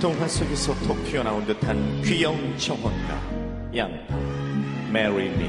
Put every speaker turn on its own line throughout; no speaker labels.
동화 속에서 톡 튀어나온 듯한 귀여운 청혼가 양파
메리 미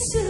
so